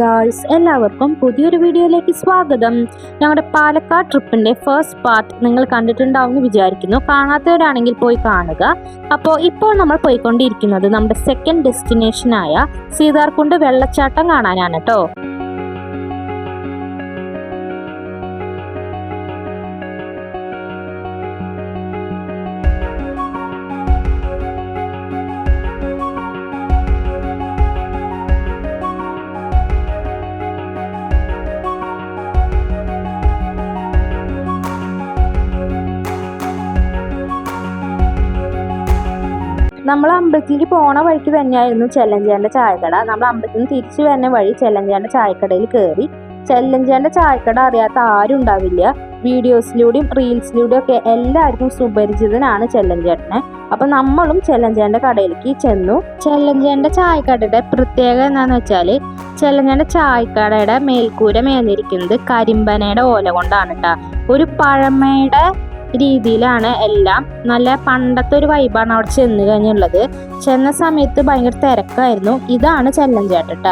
Guys എല്ലാവർക്കും പുതിയൊരു വീഡിയോയിലേക്ക് സ്വാഗതം. ഞങ്ങളുടെ പാലക്കാട് ട്രിപ്പിന്റെ ഫസ്റ്റ് പാർട്ട് നിങ്ങൾ കണ്ടിട്ടുണ്ടാവും എന്ന് വിചാരിക്കുന്നു. കാണാത്തവരാണെങ്കിൽ പോയി കാണുക. അപ്പോൾ ഇപ്പോൾ നമ്മൾ പോയിക്കൊണ്ടിരിക്കുന്നത് നമ്മുടെ സെക്കൻഡ് ഡെസ്റ്റിനേഷനായ സീതാർകുണ്ട് വെള്ളച്ചാട്ടം കാണാനാണ് കേട്ടോ. നമ്മൾ അമ്പലത്തിലേക്ക് പോണ വഴിക്ക് തന്നെയായിരുന്നു ചെല്ലഞ്ചേന്റെ ചായക്കട. നമ്മൾ അമ്പലത്തിൽ നിന്ന് തിരിച്ചു വരുന്ന വഴി ചെല്ലഞ്ചേന്റെ ചായക്കടയിൽ കയറി ചെല്ലഞ്ചേന്റെ ചായക്കട അറിയാത്ത ആരും ഉണ്ടാവില്ല. വീഡിയോസിലൂടെയും റീൽസിലൂടെയും ഒക്കെ എല്ലാവർക്കും സുപരിചിതനാണ് ചെല്ലഞ്ചേട്ടനെ. അപ്പൊ നമ്മളും ചെല്ലഞ്ചേന്റെ കടയിലേക്ക് ചെന്നു. ചെല്ലഞ്ചേന്റെ ചായക്കടയുടെ പ്രത്യേകത എന്താന്ന് വെച്ചാൽ ചെല്ലഞ്ചേന്റെ ചായക്കടയുടെ മേൽക്കൂര മേഞ്ഞിരിക്കുന്നത് കരിമ്പനയുടെ ഓല കൊണ്ടാണ് കേട്ടോ ഒരു പഴമയുടെ രീതിയിലാണ് എല്ലാം നല്ല പണ്ടത്തെ ഒരു വൈബാണ് അവിടെ ചെന്ന് കഴിഞ്ഞുള്ളത്. ചെന്ന സമയത്ത് ഭയങ്കര തിരക്കായിരുന്നു. ഇതാണ് ചെല്ലഞ്ചേട്ട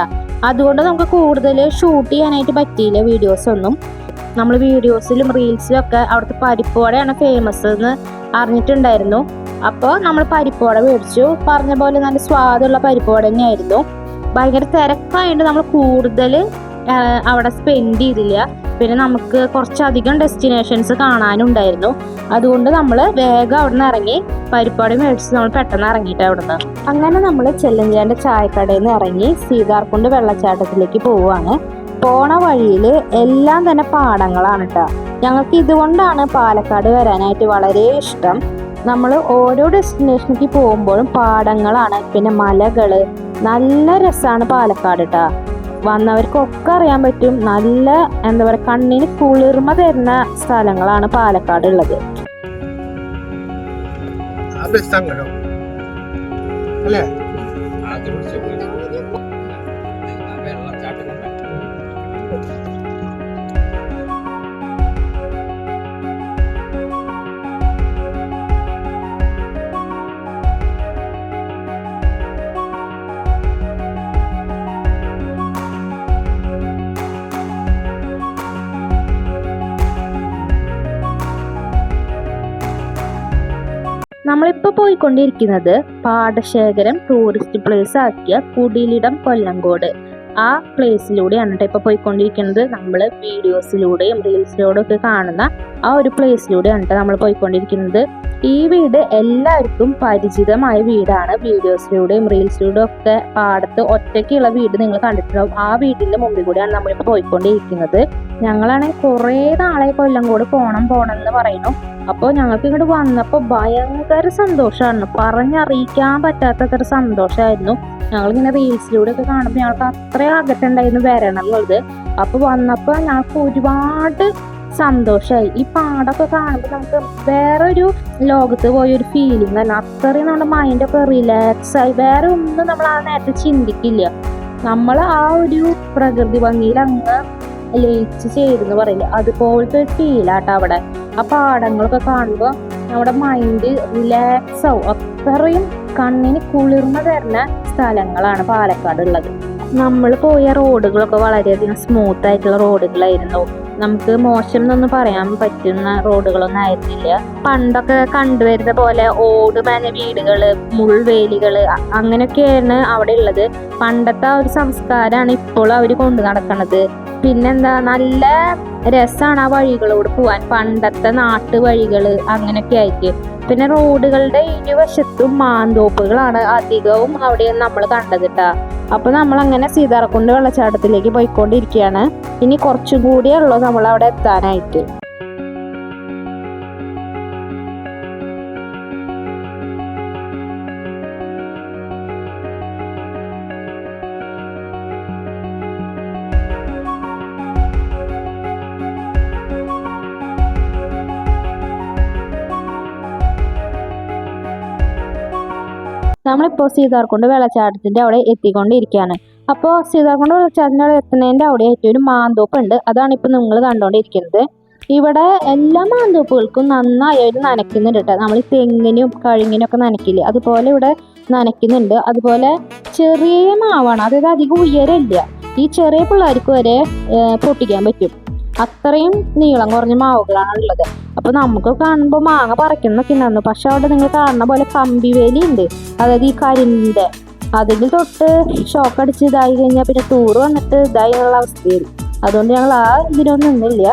അതുകൊണ്ട് നമുക്ക് കൂടുതൽ ഷൂട്ട് ചെയ്യാനായിട്ട് പറ്റിയില്ല വീഡിയോസ് ഒന്നും. നമ്മൾ വീഡിയോസിലും റീൽസിലും ഒക്കെ അവിടുത്തെ പരിപ്പോടെയാണ് ഫേമസ് എന്ന് അറിഞ്ഞിട്ടുണ്ടായിരുന്നു. അപ്പോൾ നമ്മൾ പരിപ്പോട മേടിച്ചു. പറഞ്ഞ പോലെ നല്ല സ്വാദുള്ള പരിപ്പോട തന്നെയായിരുന്നു. ഭയങ്കര തിരക്കായതുകൊണ്ട് നമ്മൾ കൂടുതൽ അവിടെ സ്പെൻഡ് ചെയ്തില്ല. പിന്നെ നമുക്ക് കുറച്ചധികം ഡെസ്റ്റിനേഷൻസ് കാണാനുണ്ടായിരുന്നു. അതുകൊണ്ട് നമ്മൾ വേഗം അവിടെ നിന്ന് ഇറങ്ങി പരിപ്പാടി മേടിച്ച് നമ്മൾ പെട്ടെന്ന് ഇറങ്ങിയിട്ട് അവിടെ നിന്ന് അങ്ങനെ നമ്മൾ ചെല്ലഞ്ചേന്റെ ചായക്കടയിൽ നിന്ന് ഇറങ്ങി സീതാർകുണ്ട് വെള്ളച്ചാട്ടത്തിലേക്ക് പോവുകയാണ്. പോണ വഴിയിൽ എല്ലാം തന്നെ പാടങ്ങളാണ് കേട്ടോ ഞങ്ങൾക്ക് ഇതുകൊണ്ടാണ് പാലക്കാട് വരാനായിട്ട് വളരെ ഇഷ്ടം. നമ്മൾ ഓരോ ഡെസ്റ്റിനേഷനിലേക്ക് പോകുമ്പോഴും പാടങ്ങളാണ് പിന്നെ മലകൾ നല്ല രസമാണ് പാലക്കാട് കേട്ടോ വന്നവർക്കൊക്കെ അറിയാൻ പറ്റും. നല്ല എന്താ പറയുക കണ്ണിന് കുളിർമ തരുന്ന സ്ഥലങ്ങളാണ് പാലക്കാട് ഉള്ളത്. അല്ലേ? നമ്മളിപ്പോൾ പോയിക്കൊണ്ടിരിക്കുന്നത് പാടശേഖരം ടൂറിസ്റ്റ് പ്ലേസ് ആക്കിയ കുടിലിടം കൊല്ലങ്കോട്. ആ പ്ലേസിലൂടെയാണ് കേട്ടോ ഇപ്പോൾ പോയിക്കൊണ്ടിരിക്കുന്നത്. നമ്മൾ വീഡിയോസിലൂടെയും റീൽസിലൂടെയും ഒക്കെ കാണുന്ന ആ ഒരു പ്ലേസിലൂടെയാണ് കേട്ടോ നമ്മൾ പോയിക്കൊണ്ടിരിക്കുന്നത്. ഈ വീട് എല്ലാവർക്കും പരിചിതമായ വീടാണ്. വീഡിയോസിലൂടെയും റീൽസിലൂടെയും ഒക്കെ പാടത്ത് ഒറ്റയ്ക്കുള്ള വീട് നിങ്ങൾ കണ്ടിട്ടുണ്ടാവും. ആ വീടിന്റെ മുമ്പിൽ കൂടെയാണ് നമ്മളിപ്പോൾ പോയിക്കൊണ്ടിരിക്കുന്നത്. ഞങ്ങളാണെങ്കിൽ കുറേ നാളെ കൊല്ലം കൊല്ലങ്കോട് പോകണം പോകണം എന്ന് പറയുന്നു. അപ്പോൾ ഞങ്ങൾക്ക് ഇങ്ങോട്ട് വന്നപ്പോൾ ഭയങ്കര സന്തോഷമാണ് പറഞ്ഞറിയിക്കാൻ പറ്റാത്തത്ര സന്തോഷമായിരുന്നു ഞങ്ങളിങ്ങനെ റീൽസിലൂടെ ഒക്കെ കാണുമ്പോൾ ഞങ്ങൾക്ക് അത്രയും ആഗ്രഹമുണ്ടായിരുന്നു വരണം എന്നുള്ളത്. അപ്പോൾ വന്നപ്പോൾ ഞങ്ങൾക്ക് ഒരുപാട് സന്തോഷമായി ഈ പാടൊക്കെ കാണുമ്പോൾ നമുക്ക് വേറൊരു ലോകത്ത് പോയൊരു ഫീലിംഗ് തന്നെ. അത്രയും നമ്മുടെ മൈൻഡൊക്കെ റിലാക്സ് ആയി. വേറെ ഒന്നും നമ്മൾ ആ നേരത്തെ ചിന്തിക്കില്ല. നമ്മൾ ആ ഒരു പ്രകൃതി ഭംഗിയിൽ അങ്ങ് ലയിച്ച് ചേരുന്ന് പറയില്ല? അതുപോലത്തെ ഫീലാട്ടോ അവിടെ. ആ പാടങ്ങളൊക്കെ കാണുമ്പോൾ നമ്മുടെ മൈൻഡ് റിലാക്സ് ആവും. അത്രയും കണ്ണിന് കുളിർമ തരുന്ന സ്ഥലങ്ങളാണ് പാലക്കാട് ഉള്ളത് നമ്മൾ പോയ റോഡുകളൊക്കെ വളരെയധികം സ്മൂത്ത് ആയിട്ടുള്ള റോഡുകളായിരുന്നു. നമുക്ക് മോശം എന്നൊന്നും പറയാൻ പറ്റുന്ന റോഡുകളൊന്നും ആയിരുന്നില്ല. പണ്ടൊക്കെ കണ്ടുവരുന്ന പോലെ ഓട് മേഞ്ഞ വീടുകൾ മുൾവേലികൾ അങ്ങനെയൊക്കെയാണ് അവിടെ ഉള്ളത്. പണ്ടത്തെ ആ ഒരു സംസ്കാരമാണ് ഇപ്പോൾ അവർ കൊണ്ടു നടക്കണത്. പിന്നെന്താ നല്ല രസമാണ് ആ വഴികളോട് പോവാൻ. പണ്ടത്തെ നാട്ടു വഴികൾ അങ്ങനെയൊക്കെ ആയിട്ട്. പിന്നെ റോഡുകളുടെ ഇരുവശത്തും മാന്തോപ്പുകളാണ് അധികവും അവിടെ നമ്മൾ കണ്ടത് അപ്പൊ നമ്മൾ അങ്ങനെ സീതാർക്കുണ്ട് വെള്ളച്ചാട്ടത്തിലേക്ക് പോയിക്കൊണ്ടിരിക്കുകയാണ് ഇനി കുറച്ചും കൂടിയേ ഉള്ളൂ നമ്മൾ അവിടെ എത്താനായിട്ട്. നമ്മളിപ്പോൾ സീതാർകുണ്ട് വെള്ളച്ചാട്ടത്തിന്റെ അവിടെ എത്തിക്കൊണ്ടിരിക്കുകയാണ് അപ്പോൾ സീതാർകുണ്ട് വെള്ളച്ചാട്ടത്തിന്റെ അവിടെ എത്തുന്നതിന്റെ അവിടെ ആയിട്ട് ഒരു മാന്തോപ്പ് ഉണ്ട് അതാണ് ഇപ്പോൾ നിങ്ങൾ കണ്ടുകൊണ്ടിരിക്കുന്നത് ഇവിടെ എല്ലാ മാന്തോപ്പുകൾക്കും നന്നായി അവർ നനയ്ക്കുന്നുണ്ട് കേട്ടോ. നമ്മൾ തെങ്ങിനും കഴുങ്ങിനും ഒക്കെ നനയ്ക്കില്ലേ? അതുപോലെ ഇവിടെ നനയ്ക്കുന്നുണ്ട്. അതുപോലെ ചെറിയ മാവാണ്. അതായത് അധികം ഉയരമില്ല. ഈ ചെറിയ പിള്ളേർക്ക് വരെ പൊട്ടിക്കാൻ പറ്റും. അത്രയും നീളം കുറഞ്ഞ മാവുകളാണ് ഉള്ളത് അപ്പൊ നമുക്ക് കാണുമ്പോൾ മാങ്ങ പറിക്കുന്നൊക്കെ ഉണ്ടായിരുന്നു പക്ഷെ അവിടെ നിങ്ങൾ കാണുന്ന പോലെ കമ്പി വേലി ഉണ്ട്. അതായത് ഈ കരിന്റെ അതിൽ തൊട്ട് ഷോക്ക് അടിച്ച് ഇതായി കഴിഞ്ഞാൽ പിന്നെ ടൂർ വന്നിട്ട് ഇതായി എന്നുള്ള അവസ്ഥയിൽ അതുകൊണ്ട് ഞങ്ങൾ ആ ഇതിനൊന്നും നിന്നില്ല.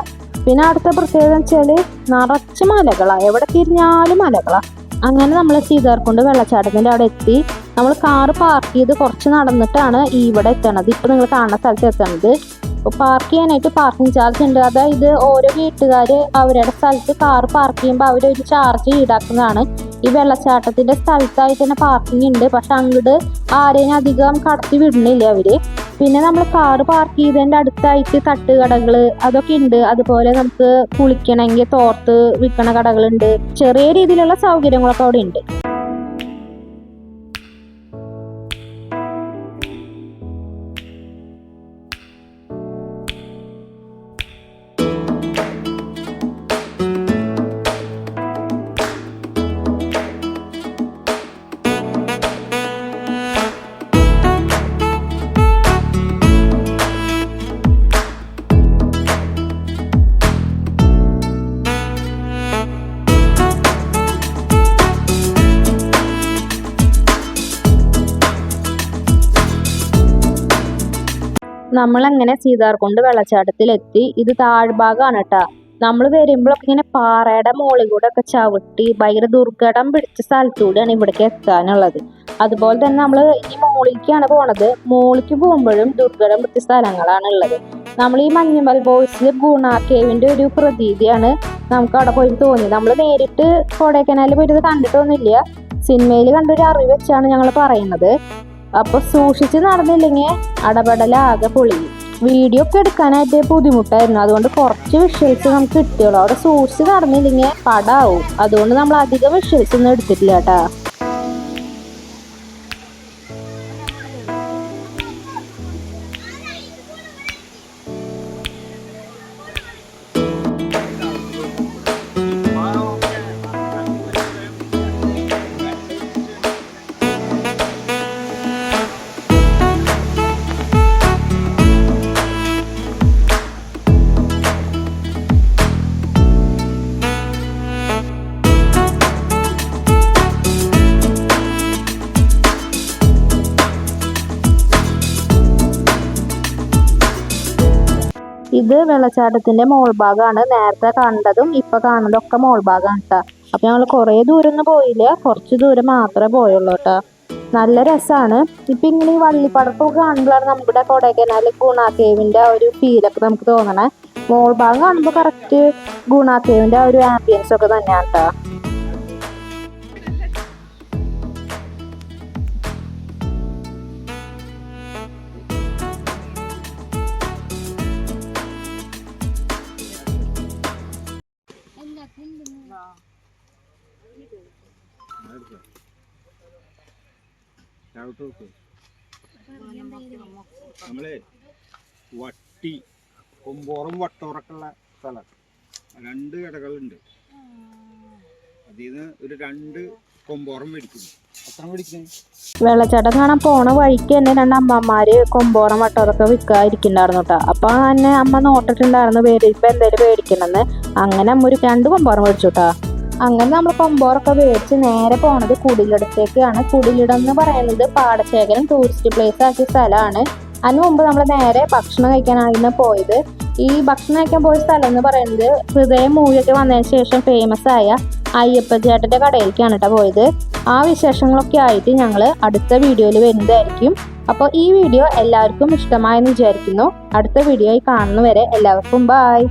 പിന്നെ അടുത്ത പ്രത്യേകത വെച്ചാൽ നിറച്ച് മലകളാ. എവിടെ തിരിഞ്ഞാലും മലകളാ. അങ്ങനെ നമ്മൾ സീതാർക്കുണ്ട് വെള്ളച്ചാട്ടത്തിന്റെ അവിടെ എത്തി. നമ്മൾ കാറ് പാർക്ക് ചെയ്ത് കുറച്ച് നടന്നിട്ടാണ് ഇവിടെ എത്തണത്. ഇപ്പൊ നിങ്ങൾ കാണുന്ന സ്ഥലത്ത് എത്തണത്. അപ്പോൾ പാർക്ക് ചെയ്യാനായിട്ട് പാർക്കിംഗ് ചാർജ് ഉണ്ട്. അതായത് ഓരോ വീട്ടുകാർ അവരുടെ സ്ഥലത്ത് കാർ പാർക്ക് ചെയ്യുമ്പോൾ അവരൊരു ചാർജ് ഈടാക്കുന്നതാണ്. ഈ വെള്ളച്ചാട്ടത്തിന്റെ സ്ഥലത്തായിട്ട് തന്നെ പാർക്കിംഗ് ഉണ്ട്. പക്ഷെ അങ്ങോട്ട് ആരെയും അധികം കടത്തി വിടുന്നില്ല അവർ. പിന്നെ നമ്മൾ കാർ പാർക്ക് ചെയ്തതിന്റെ അടുത്തായിട്ട് തട്ടുകടകൾ അതൊക്കെ ഉണ്ട്. അതുപോലെ നമുക്ക് കുളിക്കണമെങ്കിൽ തോർത്ത് വിൽക്കണ കടകളുണ്ട്. ചെറിയ രീതിയിലുള്ള സൗകര്യങ്ങളൊക്കെ അവിടെ ഉണ്ട്. നമ്മളങ്ങനെ സീതാർകുണ്ട് വെള്ളച്ചാട്ടത്തിലെത്തി? ഇത് താഴ്ഭാഗമാണ് കേട്ടാ നമ്മൾ വരുമ്പോഴൊക്കെ ഇങ്ങനെ പാറയുടെ മുകളിൽ കൂടെ ഒക്കെ ചവിട്ടി ഭയങ്കര ദുർഘടം പിടിച്ച സ്ഥലത്തൂടെയാണ് ഇവിടേക്ക് എത്താനുള്ളത്. അതുപോലെ തന്നെ നമ്മൾ ഈ മോളിലേക്കാണ് പോണത്. മോളിലേക്ക് പോകുമ്പോഴും ദുർഘടം പിടിച്ച സ്ഥലങ്ങളാണ് ഉള്ളത് നമ്മൾ ഈ മഞ്ഞുമൽ ബോയ്സിൽ ഗുണ കേവിന്റെ ഒരു പ്രതീതിയാണ് നമുക്ക് അവിടെ പോയി തോന്നി നമ്മൾ നേരിട്ട് കൊടൈക്കനാലിൽ പോയിട്ട് കണ്ടിട്ടൊന്നുമില്ല. സിനിമയിൽ കണ്ടൊരു അറിവ് വെച്ചാണ് ഞങ്ങൾ പറയുന്നത്. അപ്പൊ സൂക്ഷിച്ച് നടന്നില്ലെങ്കിൽ അടപടലാകെ പൊളിയും വീഡിയോ ഒക്കെ എടുക്കാനായിട്ട് ബുദ്ധിമുട്ടായിരുന്നു. അതുകൊണ്ട് കുറച്ച് വിഷ്വൽസ് നമുക്ക് കിട്ടിയുള്ളൂ. അവിടെ സൂക്ഷിച്ച് നടന്നില്ലെങ്കിൽ പടാവും. അതുകൊണ്ട് നമ്മൾ അധികം വിഷ്വൽസ് ഒന്നും എടുത്തിട്ടില്ല കേട്ടാ. ഇത് വെള്ളച്ചാട്ടത്തിന്റെ മോൾ ഭാഗമാണ് നേരത്തെ കണ്ടതും ഇപ്പൊ മോൾ ഭാഗമാണ് കേട്ടോ അപ്പൊ ഞങ്ങൾ കുറേ ദൂരം ഒന്നും പോയില്ല. കുറച്ച് ദൂരം മാത്രമേ പോയുള്ളൂ കേട്ടോ നല്ല രസമാണ് ഇപ്പൊ ഇങ്ങനെ ഈ വള്ളിപ്പടപ്പൊക്കെ കാണുമ്പോഴാണ് നമ്മുടെ കൊടൈക്കനാൽ ഗുണ കേവിന്റെ ഒരു ഫീലൊക്കെ നമുക്ക് തോന്നണേ. മോൾ ഭാഗം കാണുമ്പോൾ കറക്റ്റ് ഗുണ കേവിന്റെ ഒരു ആംബിയൻസ് ഒക്കെ തന്നെയാണ് കേട്ടാ നമ്മളെ വട്ടി കൊമ്പോറും വട്ടോറൊക്കെയുള്ള സ്ഥലം. രണ്ട് കടകളുണ്ട്. അതിൽ നിന്ന് ഒരു രണ്ട് കൊമ്പോറം മേടിക്കുന്നു. വെള്ളച്ചാട്ടം കാണാൻ പോണ വഴിക്ക് തന്നെ രണ്ട് അമ്മമാര് കൊമ്പോറം വട്ടതൊക്കെ വിൽക്കാതിരിക്കുന്നുണ്ടായിരുന്നു കേട്ടോ അപ്പൊ തന്നെ അമ്മ നോട്ടിട്ടുണ്ടായിരുന്നു പേര് ഇപ്പൊ എന്തായാലും പേടിക്കണമെന്ന് അങ്ങനെ അമ്മ ഒരു രണ്ട് കൊമ്പോറം മേടിച്ചു കേട്ടോ അങ്ങനെ നമ്മൾ കൊമ്പോറൊക്കെ മേടിച്ച് നേരെ പോണത് കുടിലിടത്തേക്കാണ്. കുടിലിടം എന്ന് പറയുന്നത് പാടശേഖരം ടൂറിസ്റ്റ് പ്ലേസ് ആക്കിയ സ്ഥലമാണ്. അതിന് മുമ്പ് നമ്മൾ നേരെ ഭക്ഷണം കഴിക്കാനായിരുന്നു പോയത്. ഈ ഭക്ഷണം കഴിക്കാൻ പോയ സ്ഥലം എന്ന് പറയുന്നത് ഹൃദയം മൂവിയൊക്കെ വന്നതിന് ശേഷം ഫേമസ് ആയ അയ്യപ്പ ചേട്ടന്റെ കടയിലേക്കാണ് കേട്ടോ പോയത്. ആ വിശേഷങ്ങളൊക്കെ ആയിട്ട് ഞങ്ങൾ അടുത്ത വീഡിയോയിൽ വരുന്നതായിരിക്കും. അപ്പോൾ ഈ വീഡിയോ എല്ലാവർക്കും ഇഷ്ടമായെന്ന് വിചാരിക്കുന്നു. അടുത്ത വീഡിയോയിൽ കാണുന്നവരെ എല്ലാവർക്കും ബായ്